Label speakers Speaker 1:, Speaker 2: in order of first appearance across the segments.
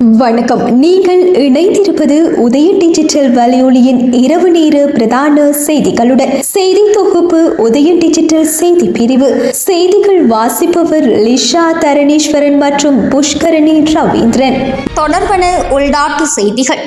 Speaker 1: வணக்கம். நீங்கள் இணைந்திருப்பது உதய டிஜிட்டல் வலையொலியின் இரவு நேர பிரதான செய்திகளுடன் செய்தி தொகுப்பு உதய டிஜிட்டல் செய்தி பிரிவு. செய்திகள் வாசிப்பவர் லிஷா தரணீஸ்வரன் மற்றும் புஷ்கரணி ரவீந்திரன்.
Speaker 2: தொடர்பன உள்நாட்டு செய்திகள்.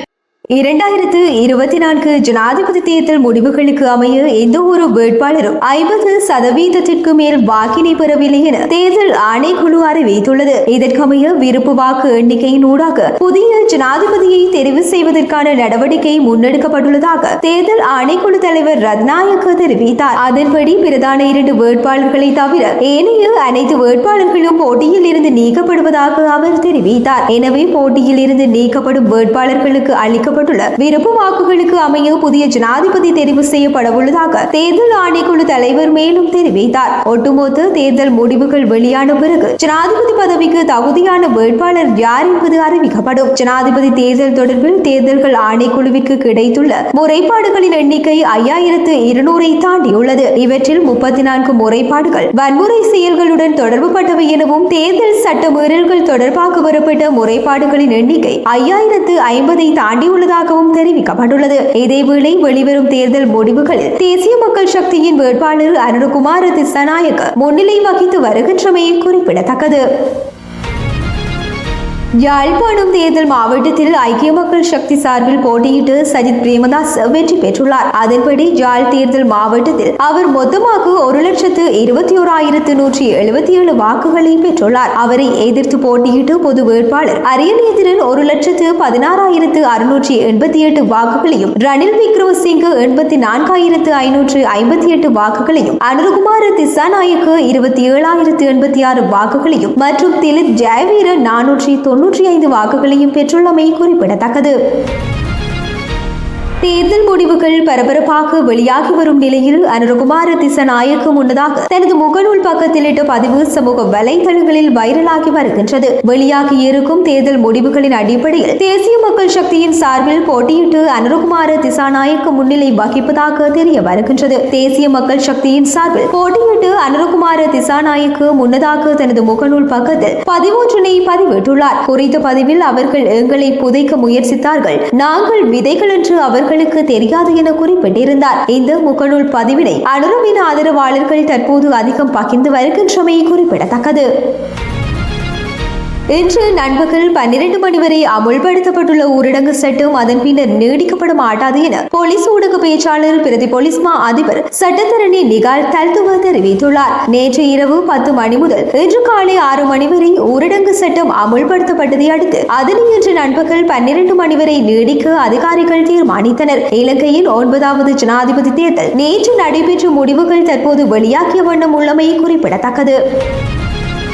Speaker 1: இரண்டாயிரத்து இருபத்தி நான்கு ஜனாதிபதி தேர்தல் முடிவுகளுக்கு அமைய எந்த ஒரு வேட்பாளரும் ஐம்பது சதவீதத்திற்கு மேல் வாக்கினை பெறவில்லை என தேர்தல் ஆணைக்குழு அறிவித்துள்ளது. இதற்கமைய விருப்பு வாக்கு எண்ணிக்கையின் ஊடாக புதிய ஜனாதிபதியை தெரிவு செய்வதற்கான நடவடிக்கை முன்னெடுக்கப்பட்டுள்ளதாக தேர்தல் ஆணைக்குழு தலைவர் ரத்நாயக்க தெரிவித்தார். அதன்படி பிரதான இரண்டு வேட்பாளர்களை தவிர ஏனைய அனைத்து வேட்பாளர்களும் போட்டியில் இருந்து நீக்கப்படுவதாக அவர் தெரிவித்தார். எனவே போட்டியில் இருந்து நீக்கப்படும் வேட்பாளர்களுக்கு அளிக்க கொடுக்கப்பட்டுள்ள விருப்பு வாக்குகளுக்கு அமைய புதிய ஜனாதிபதி தெரிவு செய்யப்பட உள்ளதாக தேர்தல் ஆணைக்குழு தலைவர் மேலும் தெரிவித்தார். ஒட்டுமொத்த தேர்தல் முடிவுகள் வெளியான பிறகு ஜனாதிபதி பதவிக்கு தகுதியான வேட்பாளர் யார் என்பது அறிவிக்கப்படும். ஜனாதிபதி தேர்தல் தொடர்பில் தேர்தல்கள் ஆணைக்குழுவிற்கு கிடைத்துள்ள முறைப்பாடுகளின் எண்ணிக்கை ஐயாயிரத்து இருநூறை தாண்டியுள்ளது. இவற்றில் முப்பத்தி நான்கு முறைப்பாடுகள் வன்முறை செயல்களுடன் தொடர்புபட்டவை எனவும் தேர்தல் சட்ட மீறல்கள் தொடர்பாக வரப்பட்ட முறைப்பாடுகளின் எண்ணிக்கை ஐயாயிரத்து ஐம்பதை உள்ளதாகவும் தெரிவிக்கப்பட்டுள்ளது. இதேவேளை வெளிவரும் தேர்தல் முடிவுகளில் தேசிய மக்கள் சக்தியின் வேட்பாளர் அருண்குமார் திசநாயக் முன்னிலை வகித்து வருகின்றமை குறிப்பிடத்தக்கது. யாழ்ப்பாணம் தேர்தல் மாவட்டத்தில் ஐக்கிய மக்கள் சக்தி சார்பில் போட்டியிட்டு சஜித் பிரேமதாஸ் வெற்றி பெற்றுள்ளார். அதன்படி யாழ் தேர்தல் மாவட்டத்தில் அவர் மொத்தமாக ஒரு லட்சத்து இருபத்தி ஓராயிரத்து நூற்றி எழுபத்தி ஏழு வாக்குகளை பெற்றுள்ளார். அவரை எதிர்த்து போட்டியிட்டு பொது வேட்பாளர் அரியநேந்திரன் ஒரு லட்சத்து பதினாறாயிரத்து அறுநூற்றி எண்பத்தி எட்டு வாக்குகளையும் ரணில் விக்ரமசிங்கு எண்பத்தி நான்காயிரத்து ஐநூற்று ஐம்பத்தி எட்டு வாக்குகளையும் அனுருகுமார் திசாநாயக்கு இருபத்தி ஏழாயிரத்து எண்பத்தி ஆறு வாக்குகளையும் மற்றும் திலிப் ஜெயவீர நானூற்றி தொண்ணூறு தொன்னூற்றி ஐந்து வாக்குகளையும் பெற்றுள்ளமை குறிப்பிடத்தக்கது. தேர்தல் முடிவுகள் பரபரப்பாக வெளியாகி வரும் நிலையில் அனுரகுமார திசநாயக்கு முன்னதாக தனது முகநூல் பக்கத்தில் இட்ட பதிவு சமூக வலைதளங்களில் வைரலாகி வருகின்றது. வெளியாகி இருக்கும் தேர்தல் முடிவுகளின் அடிப்படையில் தேசிய மக்கள் சக்தியின் சார்பில் போட்டியிட்டு அனுரகுமார திசாநாயக்கு முன்னிலை வகிப்பதாக தெரிய வருகின்றது. தேசிய மக்கள் சக்தியின் சார்பில் போட்டியிட்டு அனுரகுமார திசாநாயக்கு முன்னதாக தனது முகநூல் பக்கத்தில் பதிவொன்றினை பதிவிட்டுள்ளார். குறித்த பதிவில் அவர்கள் எங்களை புதைக்க முயற்சித்தார்கள். நாங்கள் விதைகள் என்று அவர்களுக்கு தெரியாது என குறிப்பிட்டிருந்தார். இந்த முகநூல் பதிவினை அனுரவின் ஆதரவாளர்கள் தற்போது அதிகம் பகிர்ந்து வருகின்றமை குறிப்பிடத்தக்கது. இன்று நண்பகல் பன்னிரண்டு மணி வரை அமுல்படுத்தப்பட்டுள்ள ஊரடங்கு சட்டம் அதன் பின்னர் நீடிக்கப்பட மாட்டாது என போலீஸ் ஊடக பேச்சாளர் பிரதி போலீஸ் மா அதிபர் சட்டத்தரணி நிகால் தல்துவா தெரிவித்துள்ளார். நேற்று இரவு பத்து மணி முதல் இன்று காலை ஆறு மணி வரை ஊரடங்கு சட்டம் அமுல்படுத்தப்பட்டதை அடுத்து அதனை இன்று நண்பகல் பன்னிரண்டு மணி வரை நீடிக்க அதிகாரிகள் தீர்மானித்தனர். இலங்கையின் ஒன்பதாவது ஜனாதிபதி தேர்தல் நேற்று நடைபெற்ற முடிவுகள் தற்போது வெளியாகிய வண்ணம் உள்ளமை குறிப்பிடத்தக்கது.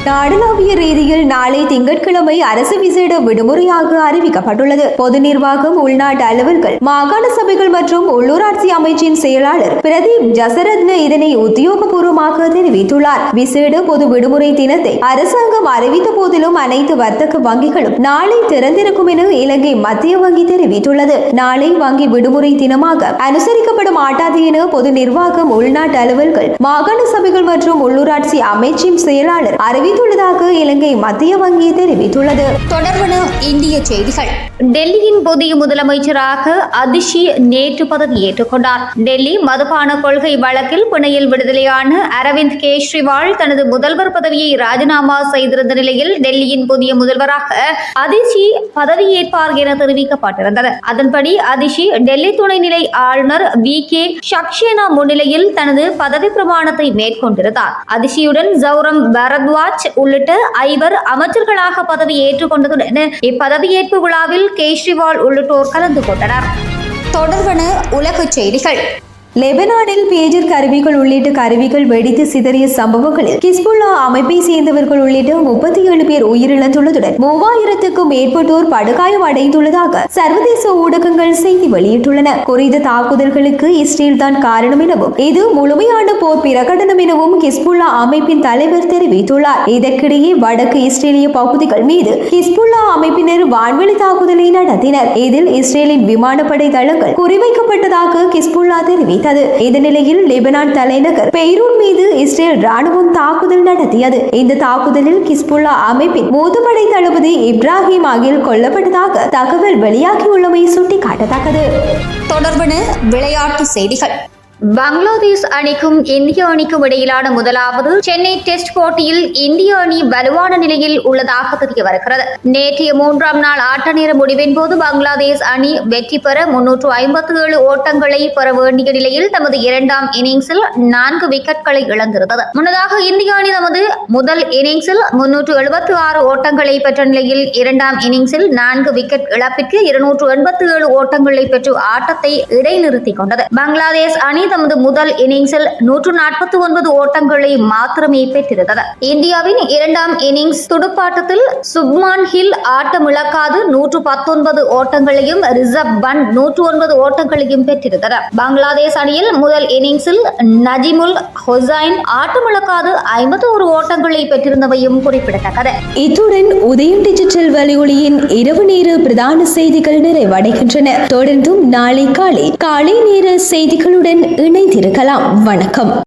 Speaker 1: நாடளாவிய ரீதியில் நாளை திங்கட்கிழமை அரசு விசேட விடுமுறையாக அறிவிக்கப்பட்டுள்ளது. பொது நிர்வாகம் உள்நாட்டு அலுவல்கள் மாகாண சபைகள் மற்றும் உள்ளூராட்சி அமைச்சின் செயலாளர் பிரதீப் ஜசரத்ன இதனை உத்தியோகபூர்வமாக தெரிவித்துள்ளார். விசேட பொது விடுமுறை தினத்தை அரசாங்கம் அறிவித்த போதிலும் அனைத்து வர்த்தக வங்கிகளும் நாளை திறந்திருக்கும் என இலங்கை மத்திய வங்கி தெரிவித்துள்ளது. நாளை வங்கி விடுமுறை தினமாக அனுசரிக்கப்பட மாட்டாது என பொது நிர்வாகம் உள்நாட்டு அலுவல்கள் மாகாண சபைகள் மற்றும் உள்ளூராட்சி அமைச்சின் செயலாளர் அறிவி அறிவித்துள்ளதாக இலங்கை மத்திய வங்கி தெரிவித்துள்ளது.
Speaker 2: தொடர்பன இந்திய செய்திகள். டெல்லியின் புதிய முதலமைச்சராக அதிஷி நேற்று பதவியேற்றுக் கொண்டார். டெல்லி மதுபான கொள்கை வழக்கில் பிணையில் விடுதலையான அரவிந்த் கெஜ்ரிவால் தனது முதல்வர் பதவியை ராஜினாமா செய்திருந்த நிலையில் டெல்லியின் புதிய முதல்வராக அதிஷி பதவியேற்பார் என தெரிவிக்கப்பட்டிருந்தது. அதன்படி அதிஷி டெல்லி துணைநிலை ஆளுநர் வி கே சக்சேனா முன்னிலையில் தனது பதவி பிரமாணத்தை மேற்கொண்டிருந்தார். அதிஷியுடன் ஜௌரம் பரத்வாஜ் உள்ளிட்ட ஐவர் அமைச்சர்களாக பதவி ஏற்றுக்கொண்டதுடன் இப்பதவியேற்பு விழாவில் கேஜ்ரிவால் உள்ளிட்டோர் கலந்து கொண்டனர். தொடர்பன உலகச் செய்திகள்.
Speaker 1: லெபனானில் பேஜர் கருவிகள் உள்ளிட்ட கருவிகள் வெடித்து சிதறிய சம்பவங்களில் கிஸ்புல்லா அமைப்பை சேர்ந்தவர்கள் உள்ளிட்ட முப்பத்தி ஏழு பேர் உயிரிழந்துள்ளதுடன் மூவாயிரத்துக்கும் மேற்பட்டோர் படுகாயம் அடைந்துள்ளதாக சர்வதேச ஊடகங்கள் செய்தி வெளியிட்டுள்ளன. குறித்த தாக்குதல்களுக்கு இஸ்ரேல் தான் காரணம் எனவும் இது முழுமையான போர் பிரகடனம் எனவும் கிஸ்புல்லா அமைப்பின் தலைவர் தெரிவித்துள்ளார். இதற்கிடையே வடக்கு இஸ்ரேலிய பகுதிகள் மீது கிஸ்புல்லா அமைப்பினர் வான்வெளி தாக்குதலை நடத்தினர். இதில் இஸ்ரேலின் விமானப்படை தளங்கள் குறிவைக்கப்பட்டதாக கிஸ்புல்லா தெரிவித்தார் தெரிவித்தது. இந்த நிலையில் லெபனான் தலைநகர் பெய்ரூன் மீது இஸ்ரேல் ராணுவம் தாக்குதல் நடத்தியது. இந்த தாக்குதலில் கிஸ்புல்லா அமைப்பின் மூதுபடை தளபதி இப்ராஹிம் ஆகில் கொல்லப்பட்டதாக தகவல் வெளியாகியுள்ளமை சுட்டிக்காட்டத்தக்கது.
Speaker 2: தொடர்பான விளையாட்டு செய்திகள். பங்களாதேஷ் அணிக்கும் இந்திய அணிக்கும் இடையிலான முதலாவது சென்னை டெஸ்ட் போட்டியில் இந்திய அணி வலுவான நிலையில் உள்ளதாக தெரிய வருகிறது. நேற்றைய மூன்றாம் நாள் ஆட்ட நேர முடிவின் போது பங்களாதேஷ் அணி வெற்றி பெற முன்னூற்று ஐம்பத்தி ஏழு ஓட்டங்களை பெற வேண்டிய நிலையில் தமது இரண்டாம் இன்னிங்ஸில் நான்கு விக்கெட்களை இழந்திருந்தது. முன்னதாக இந்திய அணி தமது முதல் இன்னிங்ஸில் முன்னூற்று எழுபத்தி ஆறு ஓட்டங்களை பெற்ற நிலையில் இரண்டாம் இன்னிங்ஸில் நான்கு விக்கெட் இழப்பிற்கு இருநூற்று எண்பத்தி ஏழு ஓட்டங்களை பெற்று ஆட்டத்தை இடைநிறுத்திக் கொண்டது. பங்களாதேஷ் அணி தமது முதல் இன்னிங்ஸில் நூற்று நாற்பத்தி ஒன்பது ஓட்டங்களை மாத்திரமே பெற்றிருந்தது இந்தியாவின் இரண்டாம் இன்னிங்ஸ் துடுப்பாட்டத்தில் சுப்மான் ஹில் ஆட்டமிழக்காது நூற்று பத்தொன்பது ஓட்டங்களையும் ரிசர்வ் பண்ட் நூற்று ஒன்பது ஓட்டங்களையும் பெற்றிருந்தனர் பங்களாதேஷ் அணியில் முதல் இன்னிங்ஸில் நஜிமுல் ஹொசைன் ஆட்டமிழக்காது ஐம்பத்தி ஒரு ஓட்டங்களை பெற்றிருந்தவையும் குறிப்பிடத்தக்கது
Speaker 1: இத்துடன் உதயம் டிஜிட்டல் வலியொலியின் இரவு நேர பிரதான செய்திகள் நிறைவடைகின்றன. தொடர்ந்தும் நாளை காலை காலை நேர செய்திகளுடன் இணைந்திருக்கலாம். வணக்கம்.